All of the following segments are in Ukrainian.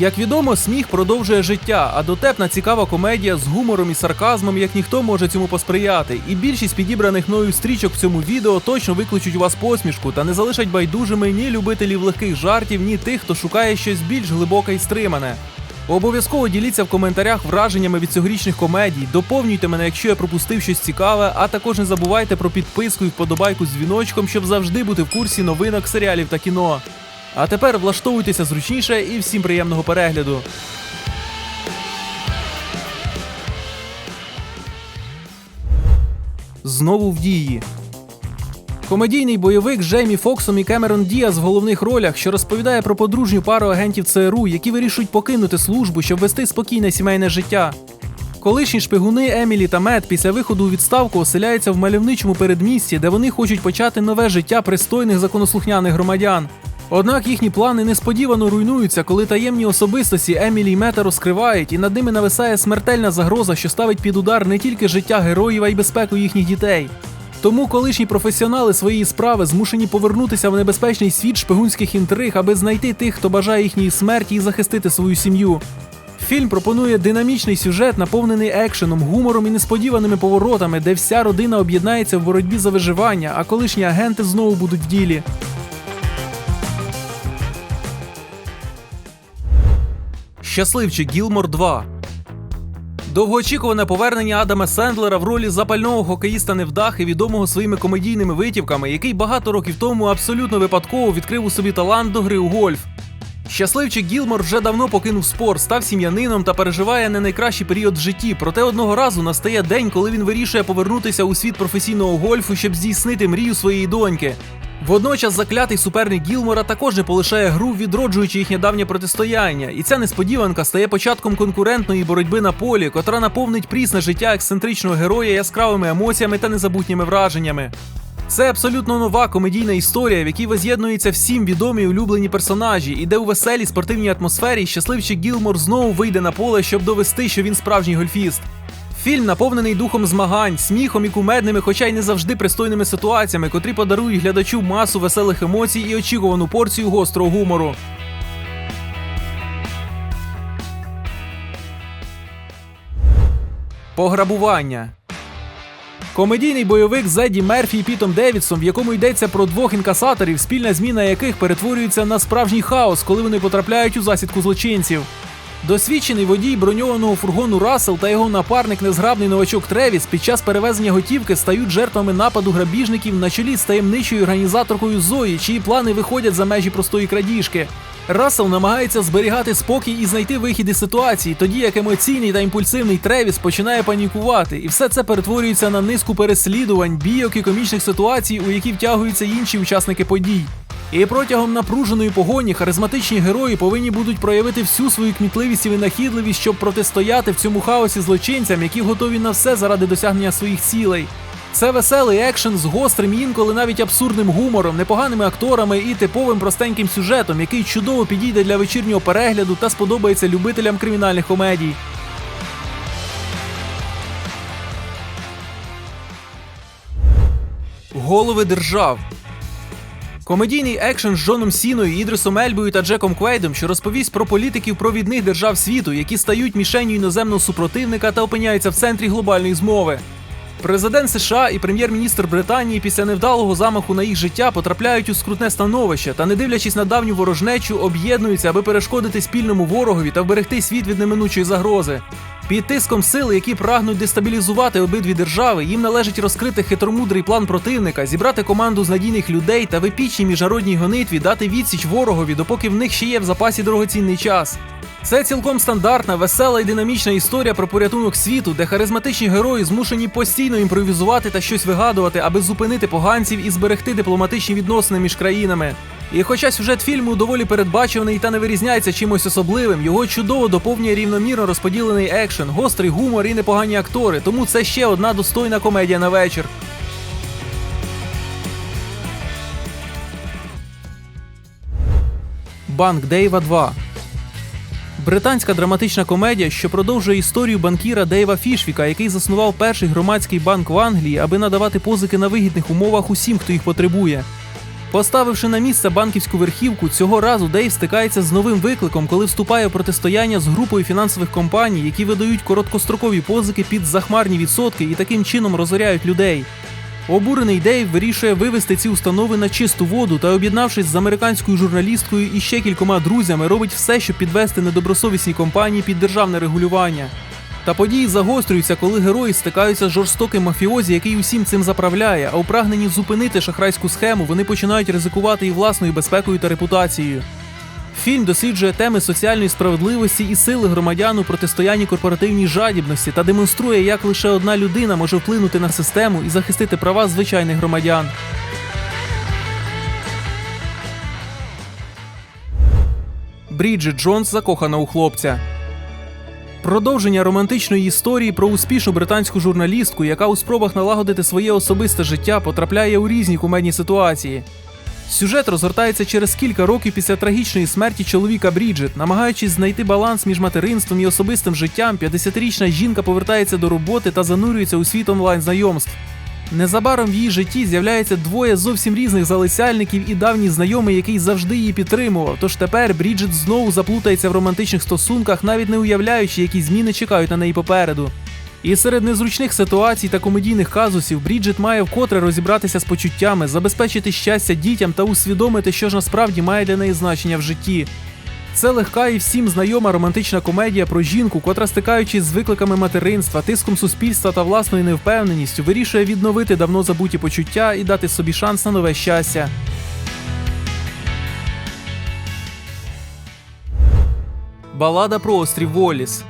Як відомо, сміх продовжує життя, а дотепна цікава комедія з гумором і сарказмом, як ніхто може цьому посприяти. І більшість підібраних мною стрічок в цьому відео точно викличуть у вас посмішку та не залишать байдужими ні любителів легких жартів, ні тих, хто шукає щось більш глибоке і стримане. Обов'язково діліться в коментарях враженнями від цьогорічних комедій. Доповнюйте мене, якщо я пропустив щось цікаве, а також не забувайте про підписку і вподобайку з дзвіночком, щоб завжди бути в курсі новинок серіалів та кіно. А тепер влаштовуйтеся зручніше і всім приємного перегляду. Знову в дії. Комедійний бойовик Джеймі Фоксом і Кемерон Діас в головних ролях, що розповідає про подружню пару агентів ЦРУ, які вирішують покинути службу, щоб вести спокійне сімейне життя. Колишні шпигуни Емілі та Мед після виходу у відставку оселяються в мальовничому передмісті, де вони хочуть почати нове життя пристойних законослухняних громадян. Однак їхні плани несподівано руйнуються, коли таємні особистості Емілі Мета розкривають, і над ними нависає смертельна загроза, що ставить під удар не тільки життя героїв, а й безпеку їхніх дітей. Тому колишні професіонали своєї справи змушені повернутися в небезпечний світ шпигунських інтриг, аби знайти тих, хто бажає їхньої смерті і захистити свою сім'ю. Фільм пропонує динамічний сюжет, наповнений екшеном, гумором і несподіваними поворотами, де вся родина об'єднається в боротьбі за виживання, а колишні агенти знову будуть в ділі. Щасливчик Гілмор 2 Довгоочікуване повернення Адама Сендлера в ролі запального хокеїста невдахи, відомого своїми комедійними витівками, який багато років тому абсолютно випадково відкрив у собі талант до гри у гольф. Щасливчик Гілмор вже давно покинув спорт, став сім'янином та переживає не найкращий період в житті. Проте одного разу настає день, коли він вирішує повернутися у світ професійного гольфу, щоб здійснити мрію своєї доньки. Водночас заклятий суперник Гілмора також не полишає гру, відроджуючи їхнє давнє протистояння, і ця несподіванка стає початком конкурентної боротьби на полі, котра наповнить прісне життя ексцентричного героя яскравими емоціями та незабутніми враженнями. Це абсолютно нова комедійна історія, в якій воз'єднуються всім відомі і улюблені персонажі, і де у веселій спортивній атмосфері щасливчик Гілмор знову вийде на поле, щоб довести, що він справжній гольфіст. Фільм наповнений духом змагань, сміхом і кумедними, хоча й не завжди пристойними ситуаціями, котрі подарують глядачу масу веселих емоцій і очікувану порцію гострого гумору. Пограбування. Комедійний бойовик з Едді Мерфі і Пітом Девідсом, в якому йдеться про двох інкасаторів, спільна зміна яких перетворюється на справжній хаос, коли вони потрапляють у засідку злочинців. Досвідчений водій броньованого фургону Рассел та його напарник незграбний новачок Тревіс під час перевезення готівки стають жертвами нападу грабіжників на чолі з таємничою організаторкою Зої, чиї плани виходять за межі простої крадіжки. Рассел намагається зберігати спокій і знайти вихід із ситуації, тоді як емоційний та імпульсивний Тревіс починає панікувати, і все це перетворюється на низку переслідувань, бійок і комічних ситуацій, у які втягуються інші учасники подій. І протягом напруженої погоні харизматичні герої повинні будуть проявити всю свою кмітливість і винахідливість, щоб протистояти в цьому хаосі злочинцям, які готові на все заради досягнення своїх цілей. Це веселий екшен з гострим, інколи навіть абсурдним гумором, непоганими акторами і типовим простеньким сюжетом, який чудово підійде для вечірнього перегляду та сподобається любителям кримінальних комедій. Голови держав. Комедійний екшен з Джоном Сіною, Ідрисом Ельбою та Джеком Квейдом, що розповість про політиків провідних держав світу, які стають мішенью іноземного супротивника та опиняються в центрі глобальної змови. Президент США і прем'єр-міністр Британії після невдалого замаху на їх життя потрапляють у скрутне становище та, не дивлячись на давню ворожнечу, об'єднуються, аби перешкодити спільному ворогові та вберегти світ від неминучої загрози. Під тиском сил, які прагнуть дестабілізувати обидві держави, їм належить розкрити хитромудрий план противника, зібрати команду з надійних людей та в епічній міжнародній гонитві дати відсіч ворогові, допоки в них ще є в запасі дорогоцінний час. Це цілком стандартна, весела і динамічна історія про порятунок світу, де харизматичні герої змушені постійно імпровізувати та щось вигадувати, аби зупинити поганців і зберегти дипломатичні відносини між країнами. І хоча сюжет фільму доволі передбачений та не вирізняється чимось особливим, його чудово доповнює рівномірно розподілений екшен, гострий гумор і непогані актори, тому це ще одна достойна комедія на вечір. Банк Дейва 2 Британська драматична комедія, що продовжує історію банкіра Дейва Фішвіка, який заснував перший громадський банк в Англії, аби надавати позики на вигідних умовах усім, хто їх потребує. Поставивши на місце банківську верхівку, цього разу Дейв стикається з новим викликом, коли вступає у протистояння з групою фінансових компаній, які видають короткострокові позики під захмарні відсотки і таким чином розоряють людей. Обурений Дейв вирішує вивести ці установи на чисту воду та, об'єднавшись з американською журналісткою і ще кількома друзями, робить все, щоб підвести недобросовісні компанії під державне регулювання. Та події загострюються, коли герої стикаються з жорстоким мафіозі, який усім цим заправляє, а у прагненні зупинити шахрайську схему вони починають ризикувати і власною безпекою та репутацією. Фільм досліджує теми соціальної справедливості і сили громадян у протистоянні корпоративній жадібності та демонструє, як лише одна людина може вплинути на систему і захистити права звичайних громадян. Бріджит Джонс закохана у хлопця. Продовження романтичної історії про успішну британську журналістку, яка у спробах налагодити своє особисте життя потрапляє у різні кумедні ситуації. Сюжет розгортається через кілька років після трагічної смерті чоловіка Бріджит. Намагаючись знайти баланс між материнством і особистим життям, 50-річна жінка повертається до роботи та занурюється у світ онлайн знайомств. Незабаром в її житті з'являється двоє зовсім різних залицяльників і давній знайомий, який завжди її підтримував. Тож тепер Бріджит знову заплутається в романтичних стосунках, навіть не уявляючи, які зміни чекають на неї попереду. І серед незручних ситуацій та комедійних казусів Бріджит має вкотре розібратися з почуттями, забезпечити щастя дітям та усвідомити, що ж насправді має для неї значення в житті. Це легка і всім знайома романтична комедія про жінку, котра, стикаючись з викликами материнства, тиском суспільства та власною невпевненістю, вирішує відновити давно забуті почуття і дати собі шанс на нове щастя. Балада про острів Воліс.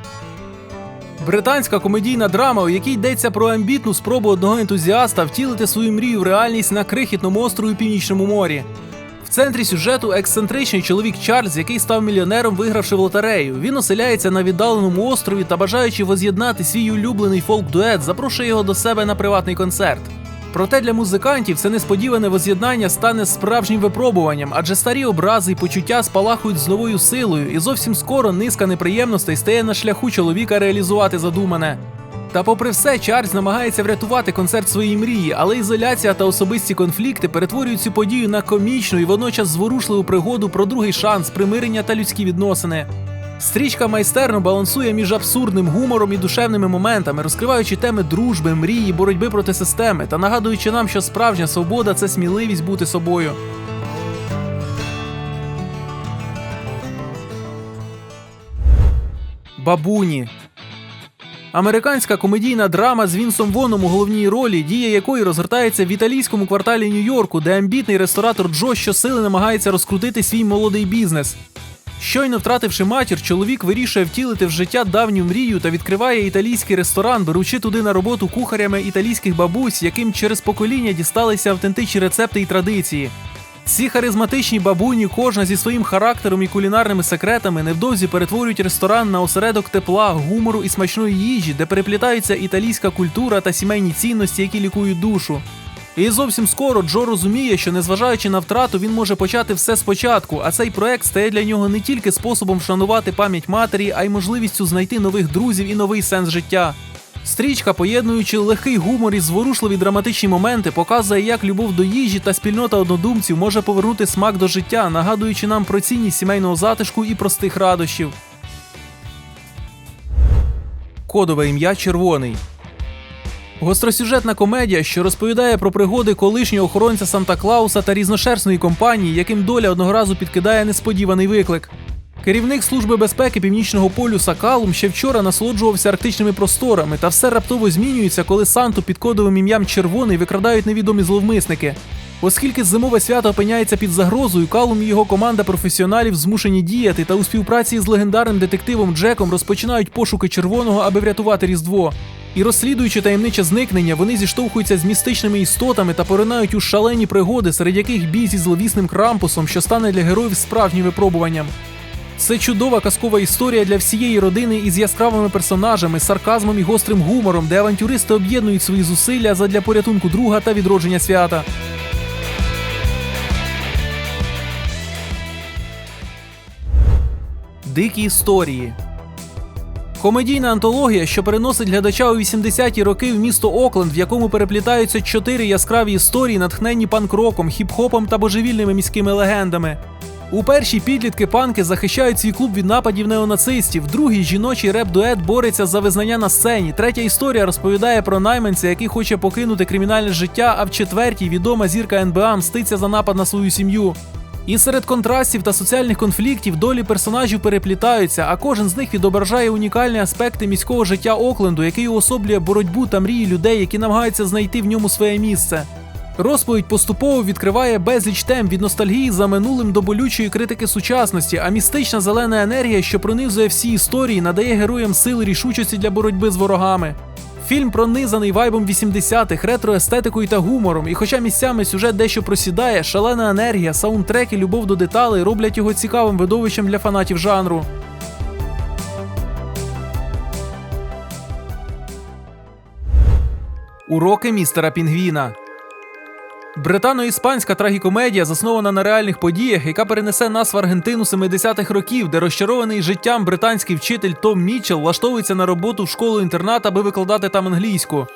Британська комедійна драма, у якій йдеться про амбітну спробу одного ентузіаста втілити свою мрію в реальність на крихітному острові Північному морі. В центрі сюжету ексцентричний чоловік Чарльз, який став мільйонером, вигравши в лотерею. Він оселяється на віддаленому острові та, бажаючи воз'єднати свій улюблений фолк-дует, запрошує його до себе на приватний концерт. Проте для музикантів це несподіване воз'єднання стане справжнім випробуванням, адже старі образи і почуття спалахують з новою силою, і зовсім скоро низка неприємностей стає на шляху чоловіка реалізувати задумане. Та, попри все, Чарльз намагається врятувати концерт своєї мрії, але ізоляція та особисті конфлікти перетворюють цю подію на комічну і водночас зворушливу пригоду про другий шанс, примирення та людські відносини. Стрічка майстерно балансує між абсурдним гумором і душевними моментами, розкриваючи теми дружби, мрії, боротьби проти системи та нагадуючи нам, що справжня свобода це сміливість бути собою. Бабуні Американська комедійна драма з Вінсом Воном у головній ролі, дія якої розгортається в італійському кварталі Нью-Йорку, де амбітний ресторатор Джо щосили намагається розкрутити свій молодий бізнес. Щойно втративши матір, чоловік вирішує втілити в життя давню мрію та відкриває італійський ресторан, беручи туди на роботу кухарями італійських бабусь, яким через покоління дісталися автентичні рецепти і традиції. Ці харизматичні бабуні, кожна зі своїм характером і кулінарними секретами, невдовзі перетворюють ресторан на осередок тепла, гумору і смачної їжі, де переплітаються італійська культура та сімейні цінності, які лікують душу. І зовсім скоро Джо розуміє, що незважаючи на втрату, він може почати все спочатку, а цей проект стає для нього не тільки способом вшанувати пам'ять матері, а й можливістю знайти нових друзів і новий сенс життя. Стрічка, поєднуючи легкий гумор і зворушливі драматичні моменти, показує, як любов до їжі та спільнота однодумців може повернути смак до життя, нагадуючи нам про цінність сімейного затишку і простих радощів. Кодове ім'я Червоний. Гостросюжетна комедія, що розповідає про пригоди колишнього охоронця Санта Клауса та різношерстної компанії, яким доля одного разу підкидає несподіваний виклик. Керівник служби безпеки північного полюса Калум ще вчора насолоджувався арктичними просторами, та все раптово змінюється, коли Санту під кодовим ім'ям Червоний викрадають невідомі зловмисники. Оскільки зимове свято опиняється під загрозою, Калум і його команда професіоналів змушені діяти та у співпраці з легендарним детективом Джеком розпочинають пошуки червоного, аби врятувати Різдво. І розслідуючи таємниче зникнення, вони зіштовхуються з містичними істотами та поринають у шалені пригоди, серед яких бій зі зловісним крампусом, що стане для героїв справжнім випробуванням. Це чудова казкова історія для всієї родини із яскравими персонажами, сарказмом і гострим гумором, де авантюристи об'єднують свої зусилля задля порятунку друга та відродження свята. Дикі історії. Комедійна антологія, що переносить глядача у 80-ті роки в місто Окленд, в якому переплітаються чотири яскраві історії, натхненні панк-роком, хіп-хопом та божевільними міськими легендами. У першій підлітки панки захищають свій клуб від нападів неонацистів. Другий жіночий реп-дует бореться за визнання на сцені. Третя історія розповідає про найманця, який хоче покинути кримінальне життя. А в четвертій відома зірка НБА мститься за напад на свою сім'ю. І серед контрастів та соціальних конфліктів долі персонажів переплітаються, а кожен з них відображає унікальні аспекти міського життя Окленду, який уособлює боротьбу та мрії людей, які намагаються знайти в ньому своє місце. Розповідь поступово відкриває безліч тем від ностальгії за минулим до болючої критики сучасності, а містична зелена енергія, що пронизує всі історії, надає героям сили рішучості для боротьби з ворогами. Фільм пронизаний вайбом 80-х, ретроестетикою та гумором, і хоча місцями сюжет дещо просідає, шалена енергія, саундтреки, любов до деталей роблять його цікавим видовищем для фанатів жанру. Уроки містера Пінгвіна. Британо-іспанська трагікомедія заснована на реальних подіях, яка перенесе нас в Аргентину 70-х років, де розчарований життям британський вчитель Том Мітчелл влаштовується на роботу в школу-інтернат, аби викладати там англійську.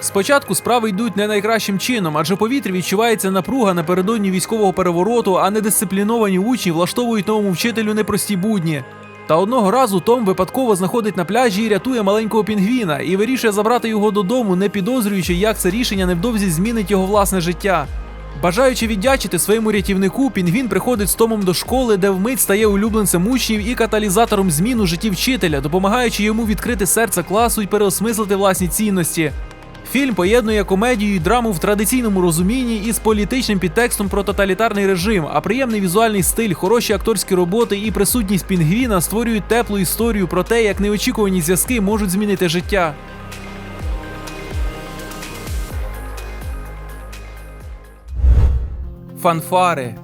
Спочатку справи йдуть не найкращим чином, адже повітрі відчувається напруга напередодні військового перевороту, а недисципліновані учні влаштовують новому вчителю непрості будні. Та одного разу Том випадково знаходить на пляжі і рятує маленького пінгвіна і вирішує забрати його додому, не підозрюючи, як це рішення невдовзі змінить його власне життя. Бажаючи віддячити своєму рятівнику, пінгвін приходить з Томом до школи, де вмить стає улюбленцем учнів і каталізатором змін у житті вчителя, допомагаючи йому відкрити серце класу і переосмислити власні цінності. Фільм поєднує комедію і драму в традиційному розумінні із політичним підтекстом про тоталітарний режим, а приємний візуальний стиль, хороші акторські роботи і присутність пінгвіна створюють теплу історію про те, як неочікувані зв'язки можуть змінити життя. Фанфари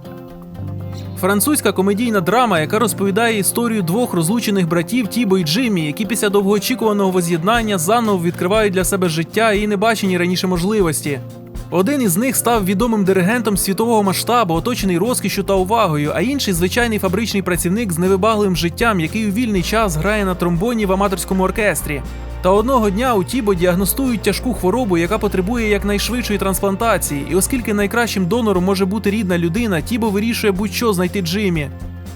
Французька комедійна драма, яка розповідає історію двох розлучених братів Тібо і Джиммі, які після довгоочікуваного воз'єднання заново відкривають для себе життя і небачені раніше можливості. Один із них став відомим диригентом світового масштабу, оточений розкішю та увагою, а інший звичайний фабричний працівник з невибагливим життям, який у вільний час грає на тромбоні в аматорському оркестрі. Та одного дня у Тібо діагностують тяжку хворобу, яка потребує якнайшвидшої трансплантації. І оскільки найкращим донором може бути рідна людина, Тібо вирішує будь-що знайти Джиммі.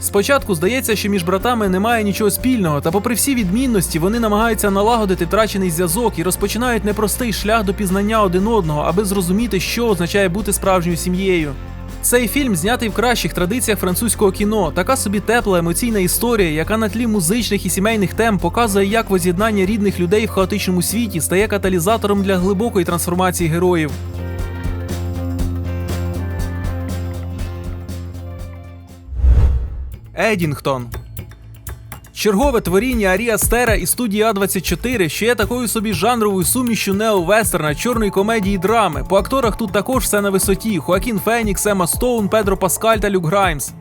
Спочатку здається, що між братами немає нічого спільного, та попри всі відмінності, вони намагаються налагодити втрачений зв'язок і розпочинають непростий шлях до пізнання один одного, аби зрозуміти, що означає бути справжньою сім'єю. Цей фільм знятий в кращих традиціях французького кіно. Така собі тепла емоційна історія, яка на тлі музичних і сімейних тем показує, як воз'єднання рідних людей в хаотичному світі стає каталізатором для глибокої трансформації героїв. Едінгтон. Чергове творіння Арія Стера і студії А24, що є такою собі жанровою сумішю нео-вестерна, чорної комедії драми. По акторах тут також все на висоті: Хоакін Фенікс, Ема Стоун, Педро Паскаль та Люк Граймс.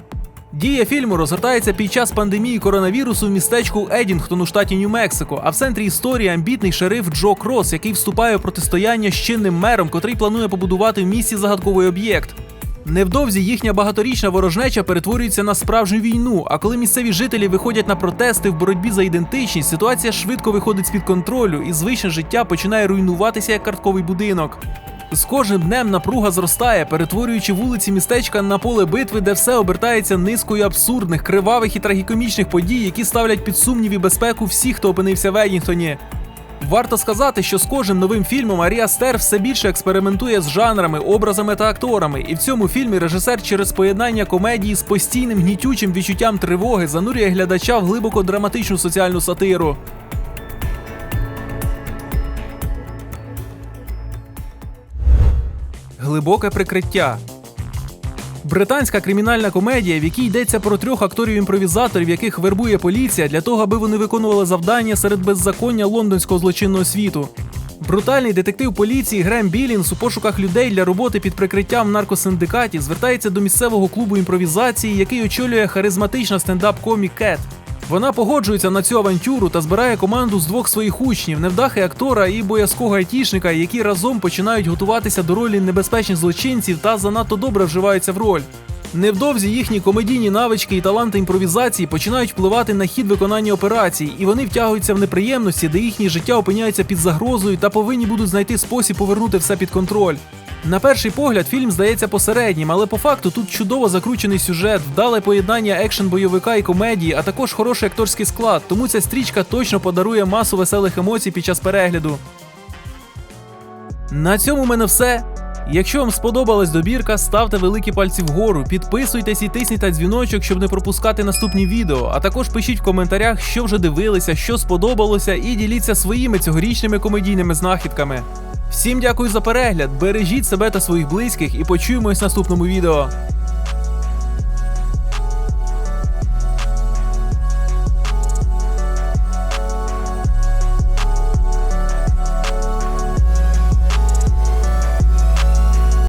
Дія фільму розгортається під час пандемії коронавірусу в містечку Едінгтон у штаті Нью-Мексико, а в центрі історії амбітний шериф Джо Крос, який вступає у протистояння з чинним мером, котрий планує побудувати в місті загадковий об'єкт. Невдовзі їхня багаторічна ворожнеча перетворюється на справжню війну. А коли місцеві жителі виходять на протести в боротьбі за ідентичність, ситуація швидко виходить з під контролю, і звичне життя починає руйнуватися як картковий будинок. З кожним днем напруга зростає, перетворюючи вулиці містечка на поле битви, де все обертається низкою абсурдних, кривавих і трагікомічних подій, які ставлять під сумнів і безпеку всіх, хто опинився в Едінгтоні. Варто сказати, що з кожним новим фільмом Арія Стер все більше експериментує з жанрами, образами та акторами. І в цьому фільмі режисер через поєднання комедії з постійним гнітючим відчуттям тривоги занурює глядача в глибоко драматичну соціальну сатиру. Глибоке прикриття. Британська кримінальна комедія, в якій йдеться про трьох акторів-імпровізаторів, яких вербує поліція для того, аби вони виконували завдання серед беззаконня лондонського злочинного світу. Брутальний детектив поліції Грем Білінс у пошуках людей для роботи під прикриттям в наркосиндикаті звертається до місцевого клубу імпровізації, який очолює харизматична стендап-комік Кет. Вона погоджується на цю авантюру та збирає команду з двох своїх учнів, невдахи актора і боязкого айтішника, які разом починають готуватися до ролі небезпечних злочинців та занадто добре вживаються в роль. Невдовзі їхні комедійні навички і таланти імпровізації починають впливати на хід виконання операцій, і вони втягуються в неприємності, де їхнє життя опиняється під загрозою та повинні будуть знайти спосіб повернути все під контроль. На перший погляд фільм здається посереднім, але по факту тут чудово закручений сюжет, вдале поєднання екшен бойовика і комедії, а також хороший акторський склад. Тому ця стрічка точно подарує масу веселих емоцій під час перегляду. На цьому в мене все. Якщо вам сподобалась добірка, ставте великі пальці вгору, підписуйтесь і тисніть на дзвіночок, щоб не пропускати наступні відео. А також пишіть в коментарях, що вже дивилися, що сподобалося, і діліться своїми цьогорічними комедійними знахідками. Всім дякую за перегляд, бережіть себе та своїх близьких і почуємось в наступному відео.